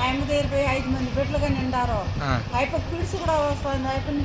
ఆయన దగ్గర పోయి ఐదు మంది బిడ్డలుగా నిండారు. ఆ. అయిపోయి కిడ్స్ కూడా వస్తుంది అయిపోయి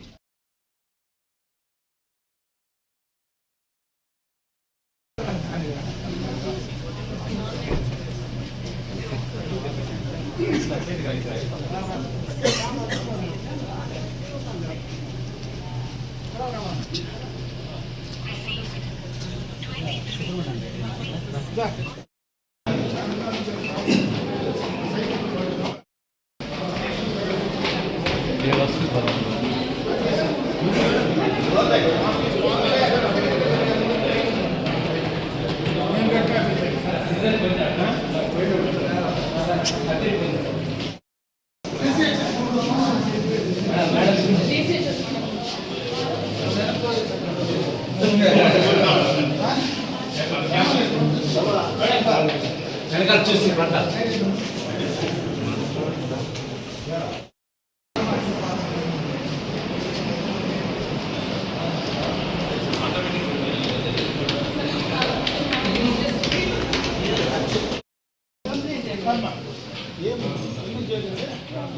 बताएगा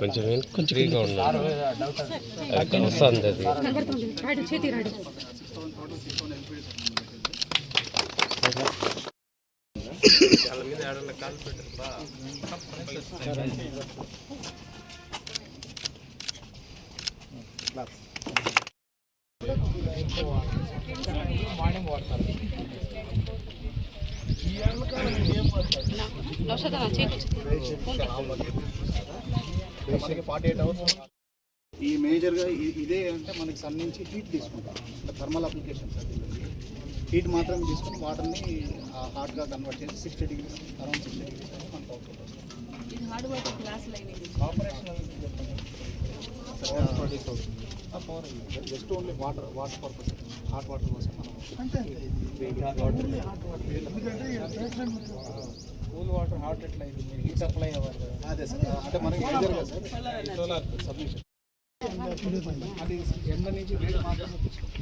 కొంచెం కొంచెం ఫ్రీగా ఉన్నాను అది వస్తుంది అది కనబడుతుంది రాడు చేతి రాడు నౌషధ ఈ మేజర్గా ఇ- ఇదే అంటే మనకి సన్ నుంచి హీట్ తీసుకుంటాం. అంటే థర్మల్ అప్లికేషన్ సార్ హీట్ మాత్రమే తీసుకుని వాటర్ని హాట్గా కన్వర్ట్ చేసి sixty degrees around sixty degrees మనకు వస్తుంది. Just only water water purpose hot water కోసం మనం కూల్ వాటర్ హాట్ ఎట్లా హీట్ సప్లై అవ్వాలి అదే సార్. అంటే మనకి మేజర్గా సార్? సోలార్ సబ్మిషన్ అది ఎండ నుంచి వేడి మాత్రమే తీసుకుంటాం.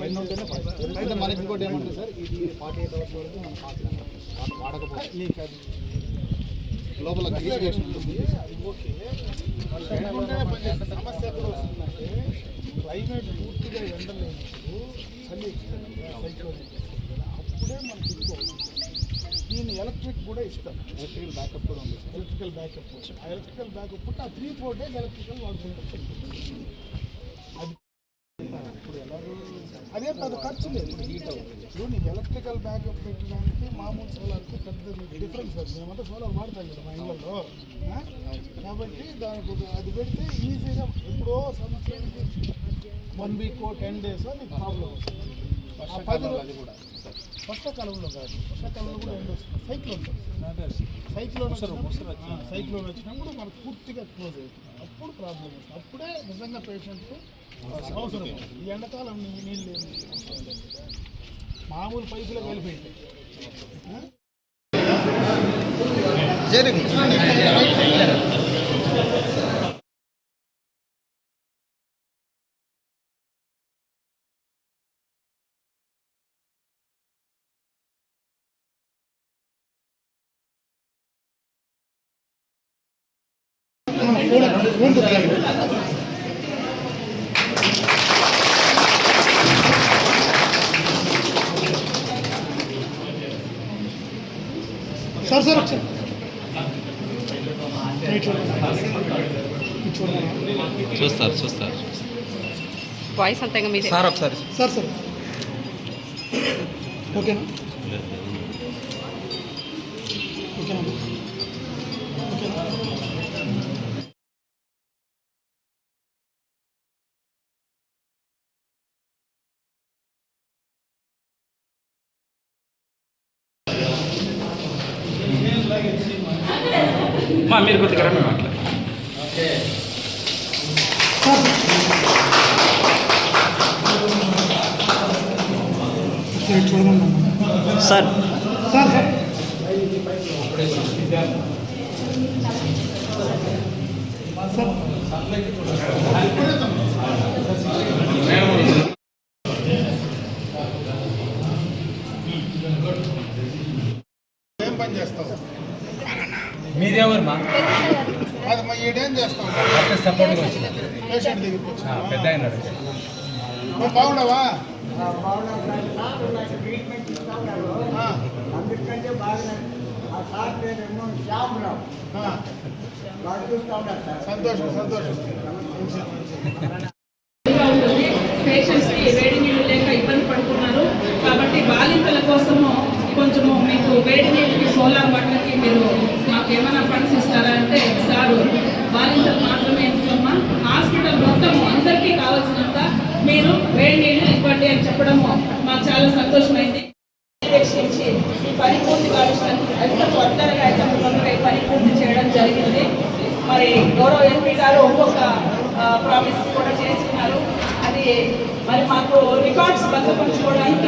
ఎండ ఉంటేనే పని. అయితే మనకి ఇంకోటి ఏమంటే సార్ ఇది ఫార్టీ ఎయిట్ అవర్స్ వరకు మనం హాట్ వాటర్ వాడకపోతే నీకు అది లోపల గ్రీసియేషన్ ఉంటుంది అది ఓకే. ఎండ ఉంటేనే పని చేస్తుంది. సమస్య ఎక్కడ వస్తుందంటే క్లైమేట్ పూర్తిగా ఎండ లేనప్పుడు చలి సైక్లోన్ అప్పుడే మనకి ఎక్కువ అవుతుంది. దీన్ని ఎలక్ట్రిక్ కూడా ఇస్తాం ఎలక్ట్రికల్ బ్యాకప్ కూడా ఉంది. Electrical backup. ఆ ఎలక్ట్రికల్ బ్యాకప్ పుట్టి ఆ త్రీ ఫోర్ డేస్ ఎలక్ట్రికల్ వాడుకుంటాం అది ఇప్పుడు ఎలాగో అదే పెద్ద ఖర్చు లేదు. ఇప్పుడు హీట్ అవుతుంది నీకు ఎలక్ట్రికల్ బ్యాకప్ పెట్టడానికి మామూలు సోలార్కి పెద్ద డిఫరెన్స్ వస్తుంది. ఏమంటే సోలార్ వాడతాం కదా మా ఇళ్ళలో కాబట్టి దానికి అది పెడితే ఈజీగా ఎప్పుడో సంవత్సరానికి వన్ వీక్ టెన్ డేస్ నీకు ప్రాబ్లం వస్తుంది. వర్షాకాలంలో కాదు. వర్షాకాలంలో కూడా ఎండ వస్తుంది సైక్లోన్ సైక్లోన్ సైక్లోన్ వచ్చినప్పుడు మనకు పూర్తిగా క్లోజ్ అవుతుంది. అప్పుడు ప్రాబ్లం వస్తుంది. అప్పుడే నిజంగా పేషెంట్కు అవసరం. ఈ ఎండాకాలం నీ- నీళ్ళు. మామూలు పైపులో కలిపేయండి. ఆ? సార్ సార్ ఒకసారి చూస్తారు చూస్తారు. వాయిస్ అంతగా మీ సార్ ఒకసారి. Sir sir. ఓకేనా? ఓకేనా? మా మీరు కొద్దిగా రండి మాట్లాడు. రైట్ చూడమన్నా సార్ సార్ సార్ సార్. ఏం పని చేస్తావు? మీరెవరు మా అది మా ఈడేం చేస్తావు? డాక్టర్ సపోర్ట్గా వచ్చిన. పేషెంట్ దగ్గరికి వచ్చి పెద్ద ఆయన నువ్వు బాగున్నావా? ఆ, అందుకంటే బాగా ఆ. సార్ పేరు ఏమో శ్యామరావు ఆ, వాడు చూస్తా ఉన్నారు సార్ సంతోషం. సంతోషం పేషెంట్స్కి వేడి నీళ్ళు లేక ఇబ్బంది పడుతున్నారు. కాబట్టి బాలింతల కోసము కొంచెము మీకు వేడి నీళ్ళకి సోలార్ వాటర్కి మీరు మాకు ఏమైనా ఫండ్స్ ఇస్తారా అంటే సారు బాలింతలు మాత్రమే ఎందుకమ్మా? హాస్పిటల్ మొత్తం అందరికీ కావాల్సినంత మీరు వేడి నీళ్ళు ఇవ్వండి అని చెప్పడము మాకు చాలా సంతోషమైంది. పరీక్షించి పని పూర్తి కావడానికి ఎంత తొందరగా అయితే తొందరగా ఈ పని పూర్తి చేయడం జరిగింది. మరి గౌరవ ఎంపీ గారు ఒక్కొక్క ప్రామిస్ కూడా చేస్తున్నారు. అది మరి మాకు రికార్డ్స్ భద్రపరచుకోవడానికి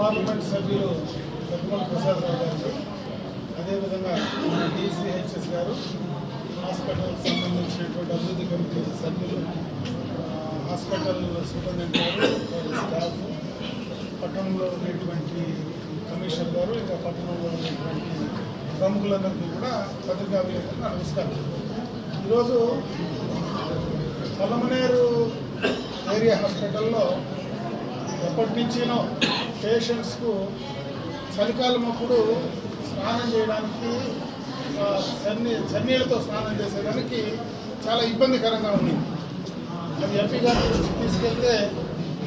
పార్లమెంట్ సభ్యులు పెద్దమల ప్రసాద్ రావు గారు అదేవిధంగా మన డిసిహెచ్ఎస్ గారు హాస్పిటల్ సంబంధించినటువంటి అభివృద్ధి కమిటీ సభ్యులు హాస్పిటల్ సూపరింటెండెంట్ గారు స్టాఫ్ పట్టణంలో ఉన్నటువంటి కమిషనర్ గారు ఇంకా పట్టణంలో ఉన్నటువంటి ప్రముఖులందరికీ కూడా పత్రికా విలేకరులు నమస్కారం. ఈరోజు పలమనేరు ఏరియా హాస్పిటల్లో ఎప్పటి నుంచినో పేషెంట్స్కు చలికాలం అప్పుడు స్నానం చేయడానికి చన్నీ చన్నీళ్ళతో స్నానం చేసేదానికి చాలా ఇబ్బందికరంగా ఉంది అది ఎంపీ గారి తీసుకెళ్తే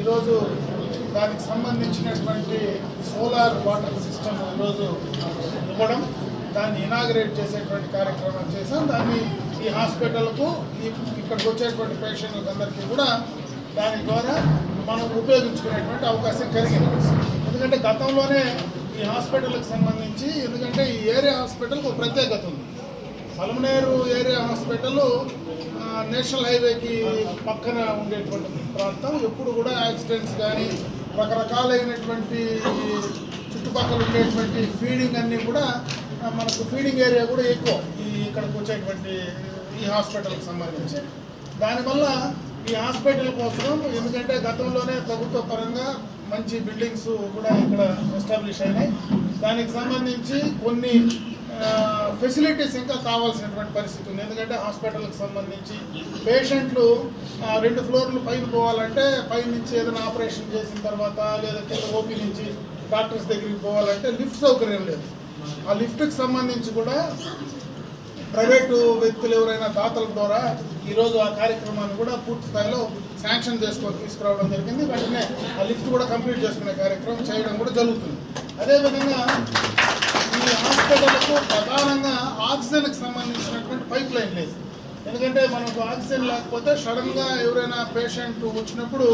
ఈరోజు దానికి సంబంధించినటువంటి సోలార్ వాటర్ సిస్టమ్ ఈరోజు ఇవ్వడం దాన్ని ఇనాగరేట్ చేసేటువంటి కార్యక్రమం చేశాం. దాన్ని ఈ హాస్పిటల్కు ఈ ఇక్కడికి వచ్చేటువంటి పేషెంట్లకు అందరికీ కూడా దాని ద్వారా మనం ఉపయోగించుకునేటువంటి అవకాశం కలిగింది. ఎందుకంటే గతంలోనే ఈ హాస్పిటల్కి సంబంధించి ఎందుకంటే ఈ ఏరియా హాస్పిటల్కి ఒక ప్రత్యేకత ఉంది. పలమనేరు ఏరియా హాస్పిటల్ నేషనల్ హైవేకి పక్కన ఉండేటువంటి ప్రాంతం. ఎప్పుడు కూడా యాక్సిడెంట్స్ కానీ రకరకాలైనటువంటి చుట్టుపక్కల ఉండేటువంటి ఫీడింగ్ అన్నీ కూడా మనకు ఫీడింగ్ ఏరియా కూడా ఎక్కువ ఈ ఇక్కడికి వచ్చేటువంటి ఈ హాస్పిటల్కి సంబంధించి. దానివల్ల ఈ హాస్పిటల్ కోసం ఎందుకంటే గతంలోనే ప్రభుత్వ పరంగా మంచి బిల్డింగ్స్ కూడా ఇక్కడ ఎస్టాబ్లిష్ అయినాయి. దానికి సంబంధించి కొన్ని ఫెసిలిటీస్ ఇంకా కావాల్సినటువంటి పరిస్థితి ఉంది. ఎందుకంటే హాస్పిటల్కి సంబంధించి పేషెంట్లు రెండు ఫ్లోర్లు పైన పోవాలంటే పై నుంచి ఏదైనా ఆపరేషన్ చేసిన తర్వాత లేదా కింద ఓపీ నుంచి డాక్టర్స్ దగ్గరికి పోవాలంటే లిఫ్ట్ సౌకర్యం లేదు. ఆ లిఫ్ట్కి సంబంధించి కూడా ప్రైవేటు వ్యక్తులు ఎవరైనా దాతల ద్వారా ఈరోజు ఆ కార్యక్రమాన్ని కూడా పూర్తి స్థాయిలో శాంక్షన్ చేసుకొని తీసుకురావడం జరిగింది. వెంటనే ఆ లిఫ్ట్ కూడా కంప్లీట్ చేసుకునే కార్యక్రమం చేయడం కూడా జరుగుతుంది. అదేవిధంగా ఈ హాస్పిటల్కు ప్రధానంగా ఆక్సిజన్కి సంబంధించినటువంటి పైప్ లైన్ లేదు. ఎందుకంటే మనకు ఆక్సిజన్ లేకపోతే సడన్గా ఎవరైనా పేషెంట్ వచ్చినప్పుడు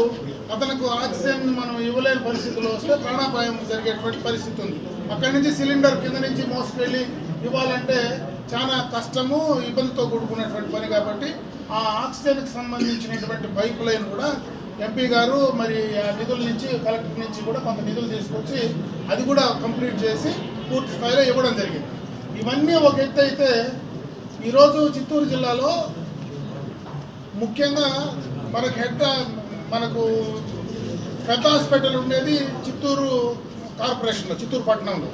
అతనికి ఆక్సిజన్ మనం ఇవ్వలేని పరిస్థితుల్లో వస్తే ప్రాణాపాయం జరిగేటువంటి పరిస్థితి ఉంది. అక్కడి నుంచి సిలిండర్ కింద నుంచి మోసుకెళ్ళి ఇవ్వాలంటే చాలా కష్టము ఇబ్బందితో కూడుకున్నటువంటి పని కాబట్టి ఆ ఆక్సిజన్కి సంబంధించినటువంటి పైప్ లైన్ కూడా ఎంపీ గారు మరి ఆ నిధుల నుంచి కలెక్టర్ నుంచి కూడా కొంత నిధులు తీసుకొచ్చి అది కూడా కంప్లీట్ చేసి పూర్తి స్థాయిలో ఇవ్వడం జరిగింది. ఇవన్నీ ఒక ఎత్తు అయితే ఈరోజు చిత్తూరు జిల్లాలో ముఖ్యంగా మనకు హెడ్ మనకు పెద్ద హాస్పిటల్ ఉండేది చిత్తూరు కార్పొరేషన్లో చిత్తూరు పట్టణంలో.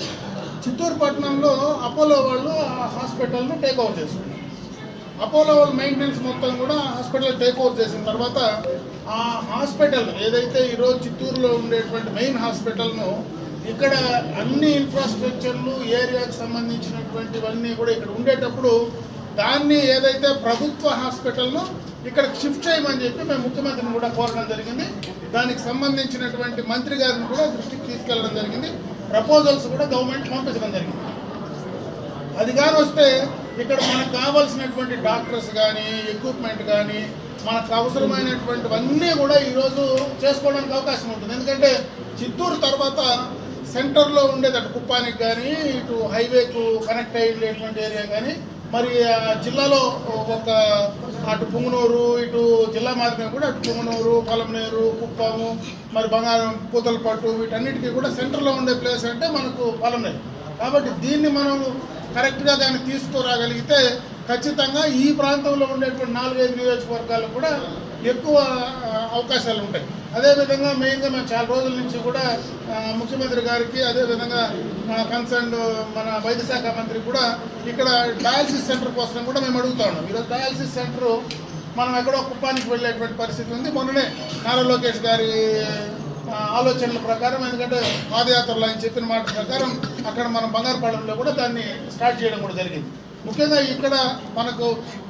చిత్తూరు పట్టణంలో అపోలో వాళ్ళు ఆ హాస్పిటల్ను టేక్ ఓవర్ చేసుకున్నారు అపోలో వాళ్ళ మెయింటెనెన్స్ మొత్తం కూడా హాస్పిటల్ టేక్ ఓవర్ చేసిన తర్వాత ఆ హాస్పిటల్ ఏదైతే ఈరోజు చిత్తూరులో ఉండేటువంటి మెయిన్ హాస్పిటల్ను ఇక్కడ అన్ని ఇన్ఫ్రాస్ట్రక్చర్లు ఏరియాకు సంబంధించినటువంటివన్నీ కూడా ఇక్కడ ఉండేటప్పుడు దాన్ని ఏదైతే ప్రభుత్వ హాస్పిటల్ను ఇక్కడ షిఫ్ట్ చేయమని చెప్పి మేము ముఖ్యమంత్రిని కూడా కోరడం జరిగింది. దానికి సంబంధించినటువంటి మంత్రి గారిని కూడా దృష్టికి తీసుకెళ్ళడం జరిగింది. ప్రపోజల్స్ కూడా గవర్నమెంట్ పంపించడం జరిగింది. అది కానీ వస్తే ఇక్కడ మనకు కావాల్సినటువంటి డాక్టర్స్ కానీ ఎక్విప్మెంట్ కానీ మనకు అవసరమైనటువంటివన్నీ కూడా ఈరోజు చేసుకోవడానికి అవకాశం ఉంటుంది. ఎందుకంటే చిత్తూరు తర్వాత సెంటర్లో ఉండేది అటు కుప్పానికి కానీ ఇటు హైవేకు కనెక్ట్ అయ్యేటువంటి ఏరియా కానీ మరి జిల్లాలో ఒక అటు పుంగనూరు ఇటు జిల్లా మారినా కూడా అటు పుంగనూరు పొలంనేరు కుప్పము మరి బంగారం పూతలపట్టు వీటన్నిటికీ కూడా సెంటర్లో ఉండే ప్లేస్ అంటే మనకు పొలంనేరు కాబట్టి దీన్ని మనం కరెక్ట్గా దాన్ని తీసుకురాగలిగితే ఖచ్చితంగా ఈ ప్రాంతంలో ఉండేటువంటి నాలుగైదు నియోజకవర్గాలు కూడా ఎక్కువ అవకాశాలు ఉంటాయి. అదేవిధంగా మెయిన్గా మేము చాలా రోజుల నుంచి కూడా ముఖ్యమంత్రి గారికి అదేవిధంగా కన్సర్న్ మన వైద్య శాఖ మంత్రి కూడా ఇక్కడ డయాలసిస్ సెంటర్ కోసం కూడా మేము అడుగుతా ఉన్నాం. ఈరోజు డయాలసిస్ సెంటర్ మనం ఎక్కడో కుప్పానికి వెళ్ళేటువంటి పరిస్థితి ఉంది. మొన్ననే నారా లోకేష్ గారి ఆలోచనల ప్రకారం ఎందుకంటే పాదయాత్రలో ఆయన చెప్పిన మాట ప్రకారం అక్కడ మనం బంగారుపాలెంలో కూడా దాన్ని స్టార్ట్ చేయడం కూడా జరిగింది. ముఖ్యంగా ఇక్కడ మనకు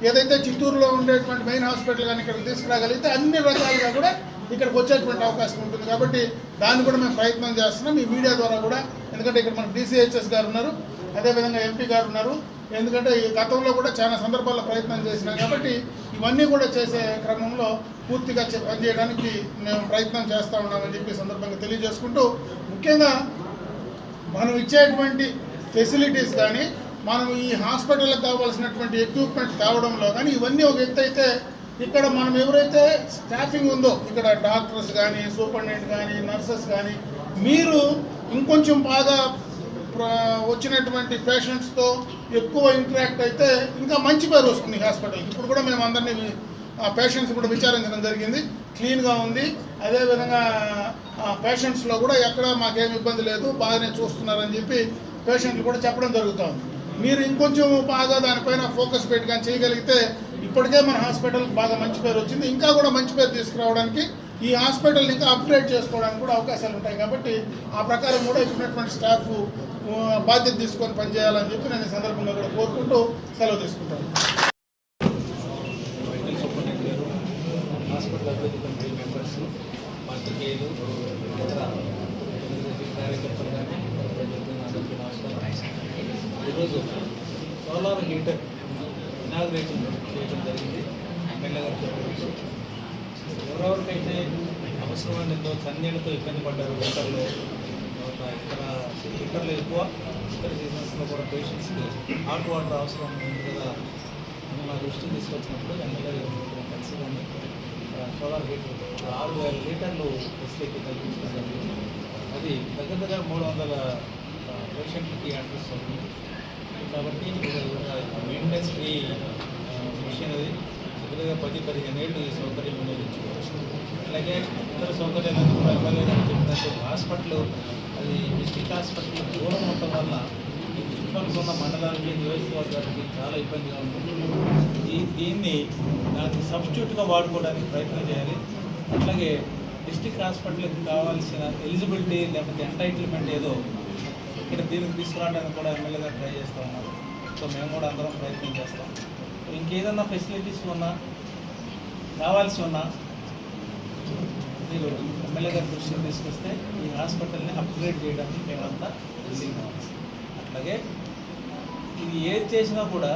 ఏదైతే చిత్తూరులో ఉండేటువంటి మెయిన్ హాస్పిటల్ కానీ ఇక్కడ తీసుకురాగలిగితే అన్ని రకాలుగా కూడా ఇక్కడికి వచ్చేటువంటి అవకాశం ఉంటుంది కాబట్టి దాన్ని కూడా మేము ప్రయత్నం చేస్తున్నాం. ఈ మీడియా ద్వారా కూడా ఎందుకంటే ఇక్కడ మన డీసీహెచ్ఎస్ గారు ఉన్నారు అదేవిధంగా ఎంపీ గారు ఉన్నారు. ఎందుకంటే ఈ గతంలో కూడా చాలా సందర్భాల్లో ప్రయత్నం చేసినాం కాబట్టి ఇవన్నీ కూడా చేసే క్రమంలో పూర్తిగా చే- పనిచేయడానికి మేము ప్రయత్నం చేస్తూ ఉన్నామని చెప్పి సందర్భంగా తెలియజేసుకుంటూ ముఖ్యంగా మనం ఇచ్చేటువంటి ఫెసిలిటీస్ కానీ మనం ఈ హాస్పిటల్కి కావాల్సినటువంటి ఎక్విప్మెంట్ తేవడంలో కానీ ఇవన్నీ ఒక ఎత్తు అయితే ఇక్కడ మనం ఎవరైతే స్టాఫింగ్ ఉందో ఇక్కడ డాక్టర్స్ కానీ సూపరింటెండెంట్ కానీ నర్సెస్ కానీ మీరు ఇంకొంచెం బాగా వచ్చినటువంటి పేషెంట్స్తో ఎక్కువ ఇంటరాక్ట్ అయితే ఇంకా మంచి పేరు వస్తుంది హాస్పిటల్ ఇప్పుడు కూడా మేము అందరినీ ఆ పేషెంట్స్ కూడా విచారించడం జరిగింది. క్లీన్గా ఉంది. అదేవిధంగా ఆ పేషెంట్స్లో కూడా ఎక్కడ మాకేం ఇబ్బంది లేదు బాగానే చూస్తున్నారని చెప్పి పేషెంట్లు కూడా చెప్పడం జరుగుతుంది. మీరు ఇంకొంచెం బాగా దానిపైన ఫోకస్ పెట్టి కానీ చేయగలిగితే ఇప్పటికే మన హాస్పిటల్కి బాగా మంచి పేరు వచ్చింది. ఇంకా కూడా మంచి పేరు తీసుకురావడానికి ఈ హాస్పిటల్ని ఇంకా అప్గ్రేడ్ చేసుకోవడానికి కూడా అవకాశాలు ఉంటాయి కాబట్టి ఆ ప్రకారం కూడా ఇప్పుడున్నటువంటి స్టాఫ్ బాధ్యత తీసుకొని పనిచేయాలని చెప్పి నేను ఈ సందర్భంగా కూడా కోరుకుంటూ సెలవు తీసుకుంటాను. హాస్పిటల్ అభివృద్ధి కమిటీ మెంబర్స్ ఇతర కార్యకర్తలు కానీ అందరికీ నమస్కారం ఈరోజు సోలార్ హీటర్ ఇనాగ్రేషన్ చేయడం జరిగింది ఎమ్మెల్యే గారు చెప్పవచ్చు ఎవరెవరికైతే అవసరమైనతో చన్నీళ్ళతో ఇబ్బంది పడ్డారు వింటర్లో ఇక్కడ ఇతర వింటర్లో ఎక్కువ. ఇతర సీజన్స్లో కూడా పేషెంట్స్కి హాట్ వాటర్ అవసరం ఉంది కదా అని మా దృష్టికి తీసుకొచ్చినప్పుడు ఎమ్మెల్యే కలిసి కానీ సోలార్ హీటర్ ఆరు వేల లీటర్లు ఫెసిలిటీ కల్పించడం జరిగింది. అది దగ్గర దగ్గర మూడు వందల పేషెంట్లకి అడ్రస్ అవుతుంది. కాబట్టి ఇది మెయింటెనెన్స్ ఫ్రీ మిషన్ అది. దగ్గరగా పది పదిహేను ఏళ్ళు ఈ సౌకర్యం వినియోగించుకోవచ్చు. అలాగే ఇతర సౌకర్యాలను కూడా ఎమ్మెల్యే గారు చెప్పినట్టు హాస్పిటల్ అది డిస్టిక్ హాస్పిటల్ దూరం ఉండటం వల్ల ఈ చుట్టుపక్కల ఉన్న మండలాలకి నియోజకవర్గాలకి చాలా ఇబ్బందిగా ఉంటుంది. ఈ దీన్ని దానికి సబ్స్టిట్యూట్గా వాడుకోవడానికి ప్రయత్నం చేయాలి. అట్లాగే డిస్టిక్ హాస్పిటల్కి కావాల్సిన ఎలిజిబిలిటీ లేకపోతే ఎంటైటిల్మెంట్ ఏదో ఇక్కడ దీనికి తీసుకురావడానికి కూడా ఎమ్మెల్యే గారు ట్రై చేస్తూ ఉన్నారు. సో మేము కూడా అందరం ప్రయత్నం చేస్తాం. ఇంకేదన్నా ఫెసిలిటీస్ ఉన్నా కావాల్సి ఉన్నా మీరు ఎమ్మెల్యే గారి దృష్టికి తీసుకొస్తే ఈ హాస్పిటల్ని అప్గ్రేడ్ చేయడానికి మేమంతా విల్లింగ్ అట్లాగే ఇది ఏది చేసినా కూడా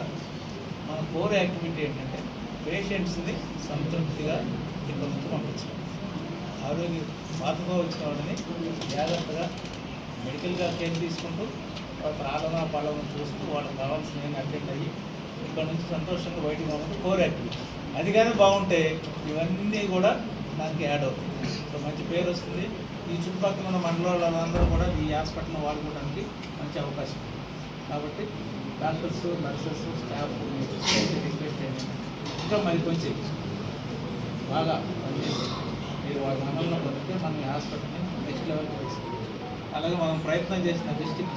మన కోర్ యాక్టివిటీ ఏంటంటే పేషెంట్స్ని సంతృప్తిగా ఇక్కడ నుంచి పంపించడం ఆరోగ్య బాధగా వచ్చిన వాళ్ళని జాగ్రత్తగా మెడికల్గా కేర్ తీసుకుంటూ వాళ్ళ ఆలన పాలన చూస్తూ వాళ్ళకి కావాల్సిన అటెండ్ అయ్యి ఇక్కడ నుంచి సంతోషంగా బయటకు రావడం కోర్ యాక్టివిటీ అది కానీ బాగుంటే ఇవన్నీ కూడా నాకు యాడ్ అవుతుంది సో మంచి పేరు వస్తుంది. ఈ చుట్టుపక్కల ఉన్న మండలాలందరూ కూడా ఈ హాస్పిటల్ని వాడుకోవడానికి మంచి అవకాశం ఉంది. కాబట్టి డాక్టర్స్ నర్సెస్ స్టాఫ్ రిక్వెస్ట్ ఏంటంటే ఇంకా మరి కొంచెం బాగా పనిచేసి మీరు వాళ్ళ మండలంలో బతికే మన ఈ హాస్పిటల్ని నెక్స్ట్ లెవెల్కి తీసుకుంటాం అలాగే మనం ప్రయత్నం చేసిన డిస్టిక్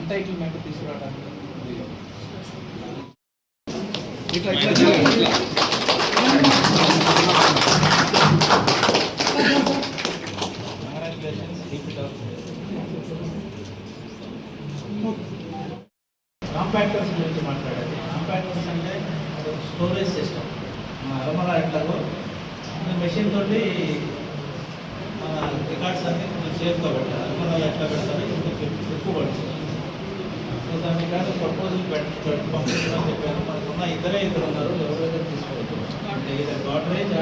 ఎంటైటిల్మెంట్ తీసుకురావడానికి వీలు. ఇట్లా ఇట్లా Congratulations, keep it up. Compactors గురించి మాట్లాడాలి. కాంపాక్టర్స్ అంటే స్టోరేజ్ సిస్టమ్ మన అరమర ఎట్లాగో మెషిన్ తోటి మన రికార్డ్స్ అన్ని కొంచెం సేఫ్గా పెట్టాలి. అరమర ఎట్లా పెడతారో ఇంకొక ఎక్కువ పడుతుంది సో దాని కానీ ప్రపోజల్ పెట్టి పంపించడం చెప్పాను ఇద్దరే ఇద్దరు ఉన్నారు ఎవరైతే తీసుకోవచ్చు అంటే ఇది గోడ్రేజ్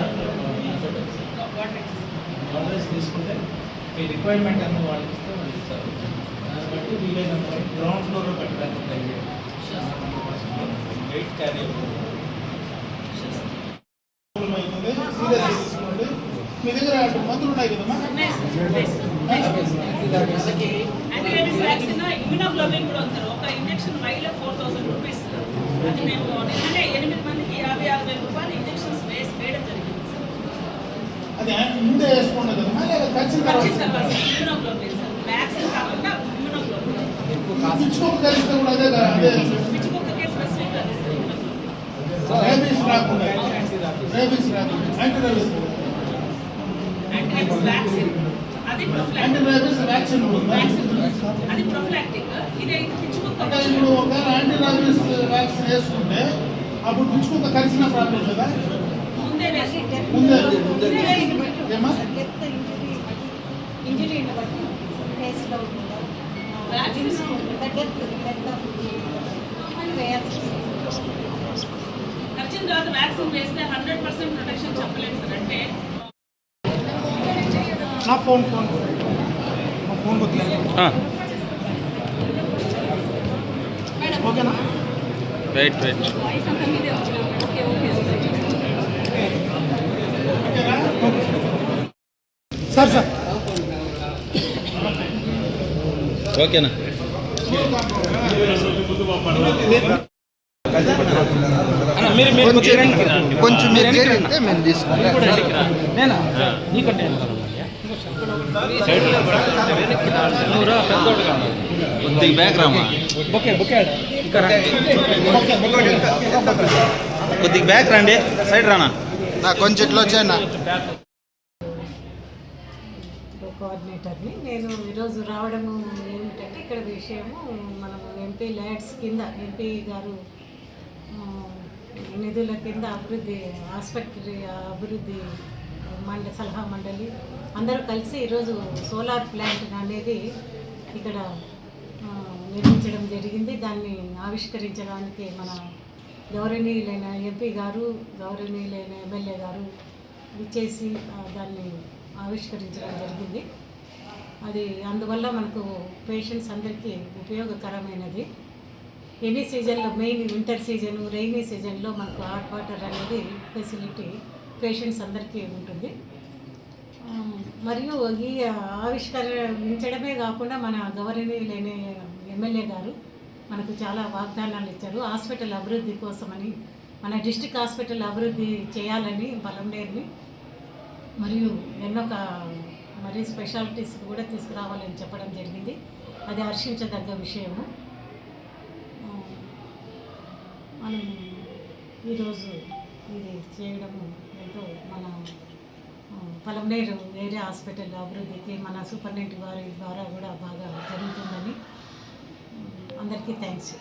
గోడ్రేజ్ తీసుకుంటే మీ రిక్వైర్మెంట్ అన్న వాళ్ళకి ఇస్తే వాళ్ళు ఇస్తారు. దాన్ని బట్టి వీలైనంత గ్రౌండ్ ఫ్లోర్లో పెట్టడానికి చేయండి. వెయిట్ క్యారీ అవుతుంది సీరియస్ తీసుకోండి. మీ దగ్గర మందులు ఉన్నాయి కదమ్మా? ఇమ్యూనోగ్లోబిన్ కూడా ఉంది సార్ ఒక ఇంజెక్షన్ వైలో ఫోర్ థౌసండ్ అది మేము నిన్ననే ఎనిమిది మందికి యాభై ఆరు వేల రూపాయలు ఇంజెక్షన్స్ వేసి వేయడం జరిగింది అది ముందే వేసుకోండి కదమ్మా లేదా ఖర్చు సార్ ఇమ్యూనోగ్లోబిన్ సార్ వ్యాక్సిన్ కాకుండా ఇమ్యూనోగ్లోబిన్ పిచ్చుకోక కూడా అదే అదే స్పెసిఫిక్ సార్ రేబీస్ రాకుండా రేబీస్ రాకుండా యాంటీ వ్యాక్సిన్ అది ప్రొఫిలాక్టిక్ ఇది అయితే పిచ్చుకొక్క అంటే ఇప్పుడు ఒకవేళ యాంటీ రేబీస్ వ్యాక్సిన్ వేసుకుంటే అప్పుడు పిచ్చుకోక కలిసిన ప్రాబ్లం కదా ముందే ఏమా? ఇంజరీ బట్టి. డెత్ డెత్ వేయాల్సి వచ్చిన తర్వాత వ్యాక్సిన్ వేస్తే హండ్రెడ్ పర్సెంట్ ప్రొటెక్షన్ చెప్పలేదు సార్. అంటే నా ఫోన్ ఫోన్ నా ఫోన్ కొద్దిగా ఓకేనా రైట్ రైట్ వాయిస్ అంతా మీదే వచ్చిన ఓకే ఓకే సార్ సార్ ఓకేనా మీరు మీరు కొంచెం మీరు చేరితే మేము తీసుకుంటాం నేనా నీకంటే నువ్వురా పెద్దోడుగా ఉన్నావు. కొద్దిగా బ్యాక్ రామా కొద్దిగా బ్యాక్ రండి సైడ్ రానా? నా కొంచెం ఇట్లా వచ్చాయన్నా కోఆర్డినేటర్ని నేను ఈరోజు రావడము ఏమిటంటే ఇక్కడ విషయము మనము ఎంపీ ల్యాడ్స్ కింద ఎంపీ గారు నిధుల కింద అభివృద్ధి ఆస్పత్రి అభివృద్ధి మండ సలహా మండలి అందరూ కలిసి ఈరోజు సోలార్ ప్లాంట్ అనేది ఇక్కడ నిర్మించడం జరిగింది. దాన్ని ఆవిష్కరించడానికి మన గౌరవనీయులైన ఎంపీ గారు గౌరవనీయులైన ఎమ్మెల్యే గారు ఇచ్చేసి దాన్ని ఆవిష్కరించడం జరిగింది. అది అందువల్ల మనకు పేషెంట్స్ అందరికీ ఉపయోగకరమైనది. ఎనీ సీజన్లో మెయిన్ వింటర్ సీజన్ రెయినీ సీజన్లో మనకు హాట్ వాటర్ అనేది ఫెసిలిటీ పేషెంట్స్ అందరికీ ఉంటుంది. మరియు ఈ ఆవిష్కరించడమే కాకుండా మన గవర్నీయులైన ఎమ్మెల్యే గారు మనకు చాలా వాగ్దానాలు ఇచ్చారు. హాస్పిటల్ అభివృద్ధి కోసమని మన డిస్టిక్ హాస్పిటల్ అభివృద్ధి చేయాలని పలంనేరుని మరియు ఎన్నో మరియు మరి స్పెషాలిటీస్ కూడా తీసుకురావాలని చెప్పడం జరిగింది. అది హర్షించదగ్గ విషయము. మనం ఈరోజు ఇది చేయడము ఎంతో మన పలంనేరు ఏరియా హాస్పిటల్ అభివృద్ధికి మన సూపరింటెండెంట్ వారి ద్వారా కూడా బాగా జరుగుతుందని అందరికీ థ్యాంక్స్